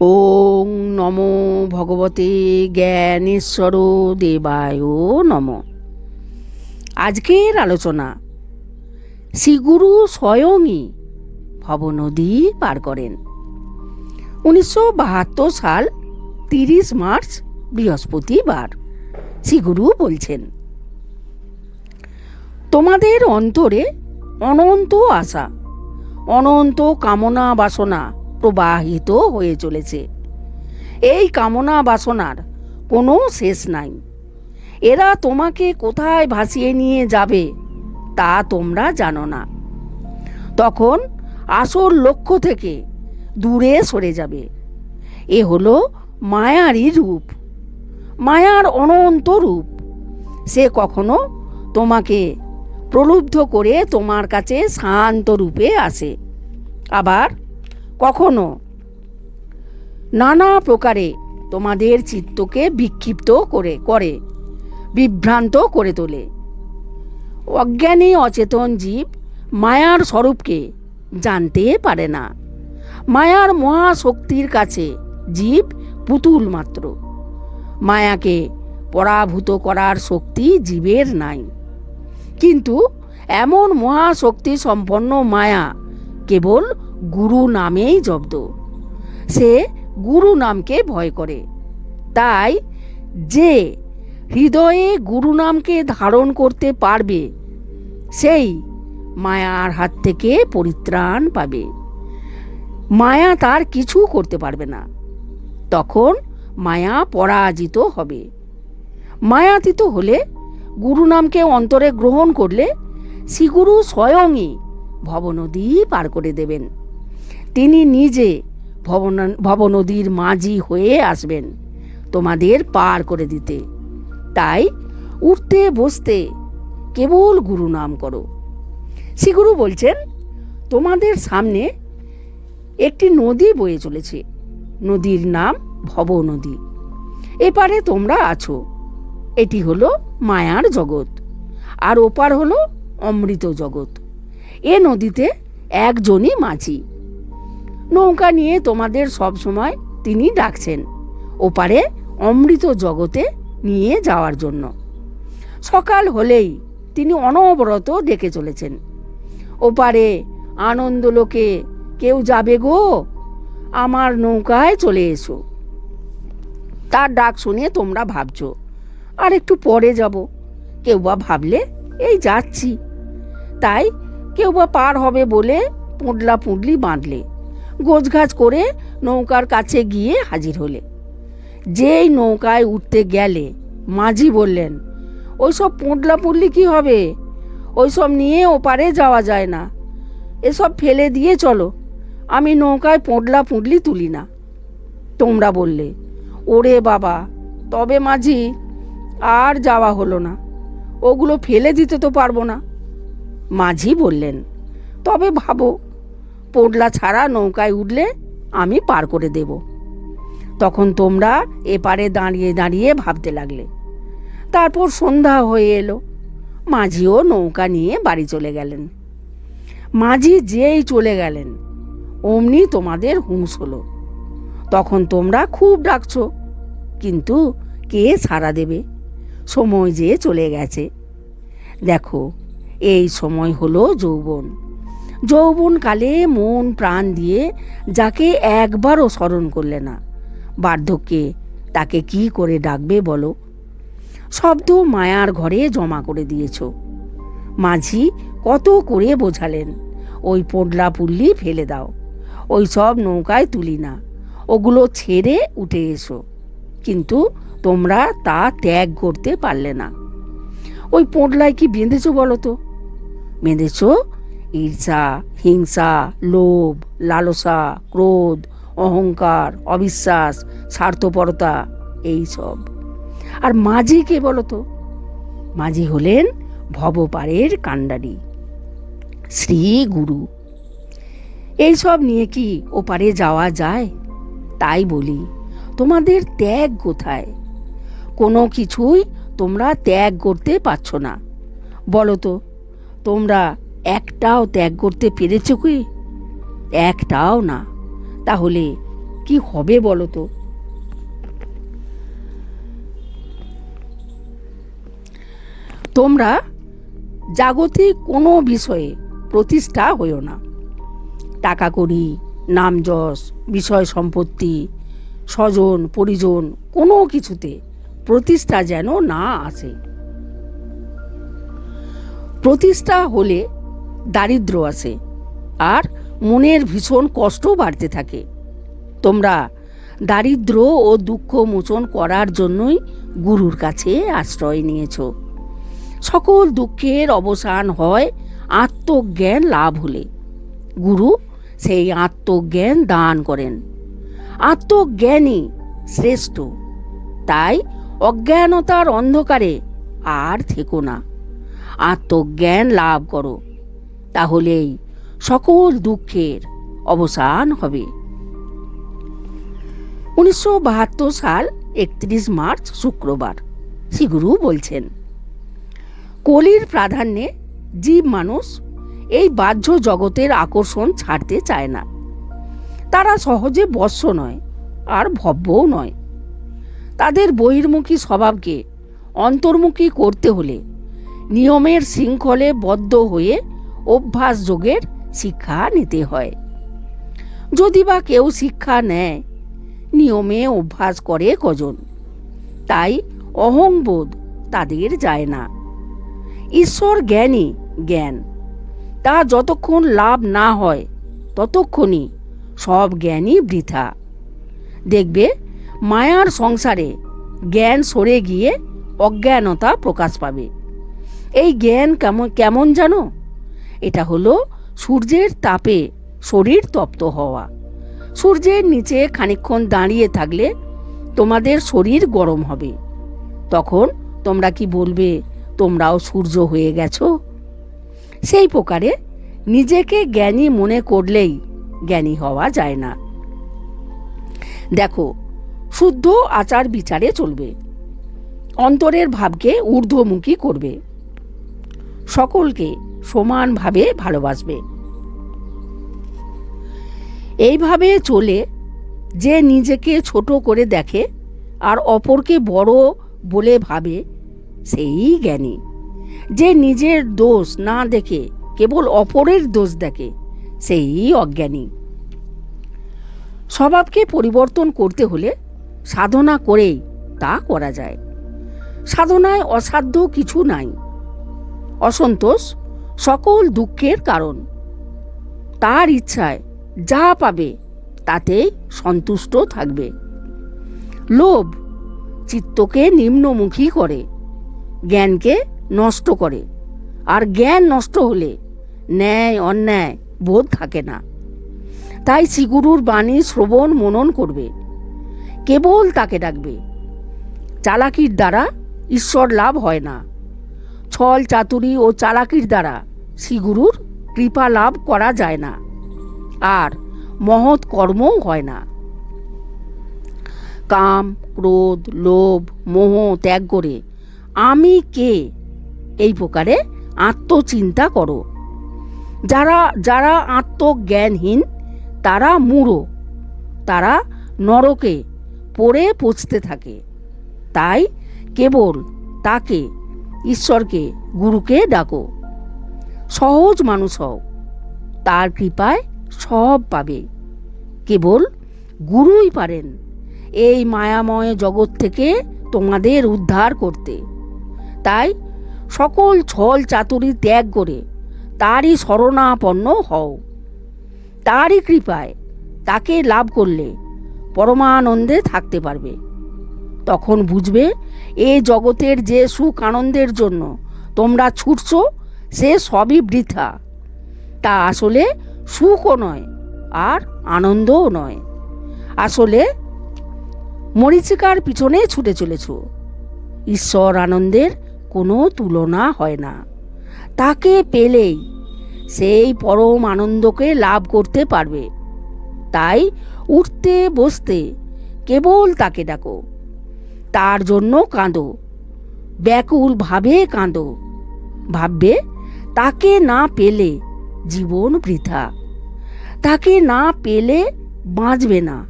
ওং নমো ভগবতে জ্ঞানেশ্বর দেবায় নম। আজকের আলোচনা, শ্রীগুরু স্বয়ংই ভবনদী পার করেন। উনিশশো বাহাত্তর সাল তিরিশ মার্চ, বৃহস্পতিবার, শ্রীগুরু বলছেন, তোমাদের অন্তরে অনন্ত আশা, অনন্ত কামনা বাসনা প্রবাহিত হয়ে চলেছে। এই কামনা বাসনার কোনো শেষ নাই। এরা তোমাকে কোথায় ভাসিয়ে নিয়ে যাবে তা তোমরা জানো না। তখন আসল লক্ষ্য থেকে দূরে সরে যাবে। এ হলো মায়ারই রূপ। মায়ার অনন্ত রূপ। সে কখনো তোমাকে প্রলুব্ধ করে তোমার কাছে শান্ত রূপে আসে। আবার কখনো? নানা প্রকারে তোমাদের চিত্তকে বিক্ষিপ্ত করে করে, বিভ্রান্ত করে তোলে। অজ্ঞানী অচেতন জীব মায়ার স্বরূপকে জানতে পারে না। মায়ার মহাশক্তির কাছে জীব পুতুল মাত্র। মায়াকে পরাভূত করার শক্তি জীবের নাই। কিন্তু এমন মহাশক্তি সম্পন্ন মায়া কেবল গুরু নামেই জব্দ। সে গুরু নামকে ভয় করে। তাই যে হৃদয়ে গুরু নামকে ধারণ করতে পারবে, সেই মায়ার হাত থেকে পরিত্রাণ পাবে। মায়া তার কিছু করতে পারবে না। তখন মায়া পরাজিত হবে। মায়াতীত হলে গুরু নামকে অন্তরে গ্রহণ করলে শ্রীগুরু স্বয়ংই ভবনদী পার করে দেবেন। তিনি নিজে ভবন ভবনদীর মাঝি হয়ে আসবেন তোমাদের পার করে দিতে। তাই উঠতে বসতে কেবল গুরু নাম করো। শ্রীগুরু বলছেন, তোমাদের সামনে একটি নদী বয়ে চলেছে। নদীর নাম ভব নদী এপারে তোমরা আছো। এটি হলো মায়ার জগৎ। আর ওপার হলো অমৃত জগৎ। এ নদীতে একজনই মাঝি। নৌকা নিয়ে তোমাদের সব সময় তিনি ডাকছেন ওপারে অমৃত জগতে নিয়ে যাওয়ার জন্য। সকাল হলেই তিনি অনবরত ডেকে চলেছেন। ওপারে আনন্দ লোকে, কেউ যাবে গো? আমার নৌকায় চলে এসো। তার ডাক শুনে তোমরা ভাবছ, আর একটু পরে যাব। কেউ বা ভাবলে, এই যাচ্ছি। তাই কেউ বা পার হবে বলে পুঁডলা পুঁডলি বাঁধলে। গোছগাছ করে নৌকার কাছে গিয়ে হাজির হলে। যেই নৌকায় উঠতে গেলে মাঝি বললেন, ওইসব পুঁডলা পুঁডলি কি হবে? ওইসব নিয়ে ওপারে যাওয়া যায় না। এসব ফেলে দিয়ে চলো। আমি নৌকায় পোঁডলা পুঁডলি তুলি না। তোমরা বললে, ওরে বাবা, তবে মাঝি, আর যাওয়া হলো না। ওগুলো ফেলে দিতে তো পারব না। মাঝি বললেন, তবে ভাবো পোডলা ছাড়া নৌকায় উঠলে আমি পার করে দেব। তখন তোমরা এপারে দাঁড়িয়ে দাঁড়িয়ে ভাবতে লাগলে। তারপর সন্ধ্যা হয়ে এলো। মাঝিও নৌকা নিয়ে বাড়ি চলে গেলেন। মাঝি যেই চলে গেলেন, অমনি তোমাদের হুঁশ হলো। তখন তোমরা খুব ডাকছো, কিন্তু কে সাড়া দেবে? সময় যে চলে গেছে। দেখো, এই সময় হলো যৌবন। যৌবনকালে মন প্রাণ দিয়ে যাকে একবারও স্মরণ করলে না। বার্ধক্যে তাকে কি করে ডাকবে বলো? শব্দ মায়ার ঘরে জমা করে দিয়েছ। মাঝি কত করে বোঝালেন, ওই পোডলা পুল্লি ফেলে দাও, ওই সব নৌকায় তুলি না, ওগুলো ছেড়ে উঠে এসো। কিন্তু তোমরা তা ত্যাগ করতে পারলে না। ওই পোডলায় কি বেঁধেছো বলো তো? বেঁধেছ ঈর্ষা, হিংসা, লোভ, লালসা, ক্রোধ, অহংকার, অবিশ্বাস, স্বার্থপরতা এই সব আর মাঝি কে বলো তো মাঝি হলেন ভবপারের কাণ্ডারি, শ্রী গুরু। এইসব নিয়ে কি ওপারে যাওয়া যায়? তাই বলি, তোমাদের ত্যাগ কোথায়? কোনো কিছুই তোমরা ত্যাগ করতে পারছ না। বলো তোমরা একটাও ত্যাগ করতে পেরেছ কি? একটাও না। তাহলে কি হবে বলো তো? তোমরা জাগতিক কোনো বিষয়ে প্রতিষ্ঠা হইও না। টাকা করি নাম যশ বিষয় সম্পত্তি স্বজন, পরিজন, কোনো কিছুতে প্রতিষ্ঠা যেন না আসে। প্রতিষ্ঠা হলে দারিদ্র আসে আর মনের ভীষণ কষ্ট বাড়তে থাকে। তোমরা দারিদ্র ও দুঃখ মোচন করার জন্যই গুরুর কাছে আশ্রয় নিয়েছ। সকল দুঃখের অবসান হয় আত্মজ্ঞান লাভ হলে। গুরু সেই আত্মজ্ঞান দান করেন। আত্মজ্ঞানই শ্রেষ্ঠ, তাই অজ্ঞানতার অন্ধকারে আর থেকো না। আত্মজ্ঞান লাভ করো। তাহলেই সকল দুঃখের অবসান হবে। উনিশশো বাহাত্তর সাল একত্রিশ মার্চ শুক্রবার, শ্রীগুরু বলছেন, কলির প্রাধান্যে জীব মানুষ এই বাহ্য জগতের আকর্ষণ ছাড়তে চায় না। তারা সহজে বর্ষ নয় আর ভব্যও নয়। তাদের বহির্মুখী স্বভাবকে অন্তর্মুখী করতে হলে নিয়মের শৃঙ্খলে বদ্ধ হয়ে অভ্যাস যোগের শিক্ষা নিতে হয়। যদি বা কেউ শিক্ষা নেয়, নিয়মে অভ্যাস করে কজন? তাই অহংবোধ তাদের যায় না। ঈশ্বর জ্ঞানই জ্ঞান। তা যতক্ষণ লাভ না হয়, ততক্ষণই সব জ্ঞানই বৃথা। দেখবে, মায়ার সংসারে জ্ঞান সরে গিয়ে অজ্ঞানতা প্রকাশ পাবে। এই জ্ঞান কেমন কেমন জানো? এটা হলো সূর্যের তাপে শরীর তপ্ত হওয়া। সূর্যের নিচে খানিক্ষণ দাঁড়িয়ে থাকলে তোমাদের শরীর গরম হবে। তখন তোমরা কি বলবে, তোমরাও সূর্য হয়ে গেছো? সেই প্রকারে নিজেকে জ্ঞানী মনে করলেই জ্ঞানী হওয়া যায় না। দেখো, শুদ্ধ আচার বিচারে চলবে। অন্তরের ভাবকে ঊর্ধ্বমুখী করবে। সকলকে সমানভাবে ভালোবাসবে। এইভাবে চলে যে নিজেকে ছোট করে দেখে আর অপরকে বড় বলে ভাবে, সেই জ্ঞানী। যে নিজের দোষ না দেখে, কেবল অপরের দোষ দেখে, সেই অজ্ঞানী। স্বভাবকে পরিবর্তন করতে হলে সাধনা করেই তা করা যায়। সাধনায় অসাধ্য কিছু নাই। অসন্তোষ সকল দুঃখের কারণ। তার ইচ্ছায় যা পাবে তাতেই সন্তুষ্ট থাকবে। লোভ চিত্তকে নিম্নমুখী করে, জ্ঞানকে নষ্ট করে। আর জ্ঞান নষ্ট হলে ন্যায়, অন্যায় বোধ থাকে না। তাই শ্রীগুরুর বাণী শ্রবণ, মনন করবে। কেবল তাকে ডাকবে। চালাকির দ্বারা ঈশ্বর লাভ হয় না। ছল চাতুরি ও চালাকির দ্বারা শ্রীগুরুর কৃপা লাভ করা যায় না। আর মহৎ কর্মও হয় না। কাম, ক্রোধ, লোভ, মোহ ত্যাগ করে আমি কে? এই প্রকারে আত্মচিন্তা করো। যারা যারা আত্মজ্ঞানহীন, তারা মূঢ়, তারা নরকে পড়ে পচতে থাকে। তাই কেবল তাকে ঈশ্বরকে, গুরুকে ডাকো। সহজ মানুষ হও। তার কৃপায় সব পাবে। কেবল গুরুই পারেন এই মায়াময় জগৎ থেকে তোমাদের উদ্ধার করতে। তাই সকল ছল চাতুরি ত্যাগ করে তারই শরণাপন্ন হও। তারই কৃপায় তাকে লাভ করলে পরমানন্দে থাকতে পারবে। তখন বুঝবে এ জগতের যে সুখ আনন্দের জন্য তোমরা ছুটছ, সে সবই বৃথা। তা আসলে সুখও নয়, আর আনন্দও নয়। আসলে মরিচিকার পিছনে ছুটে চলেছ। ঈশ্বর আনন্দের কোনো তুলনা হয় না। তাকে পেলেই সেই পরম আনন্দকে লাভ করতে পারবে। তাই উঠতে, বসতে কেবল তাকে ডাকো। তার জন্য কাঁদো। ব্যাকুল ভাবে কাঁদো। ভাববে, তাকে না পেলে জীবন বৃথা। তাকে না পেলে বাঁচবে না।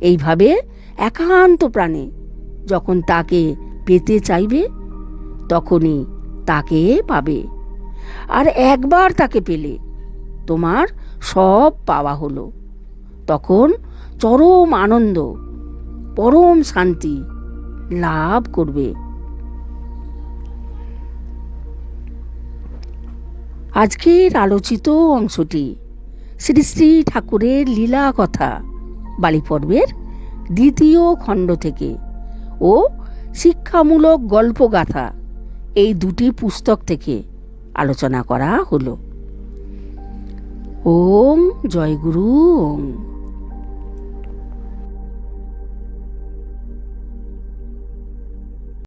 এইভাবে একান্ত প্রাণে যখন তাকে পেতে চাইবে, তখনই তাকে পাবে। আর একবার তাকে পেলে তোমার সব পাওয়া হলো। তখন চরম আনন্দ, পরম শান্তি লাভ করবে। আজকের আলোচিত অংশটি শ্রী শ্রী ঠাকুরের লীলা কথা বালি পর্বের দ্বিতীয় খণ্ড থেকে ও শিক্ষামূলক গল্পগাথা এই দুটি পুস্তক থেকে আলোচনা করা হলো। ওম জয়গুরু ওম।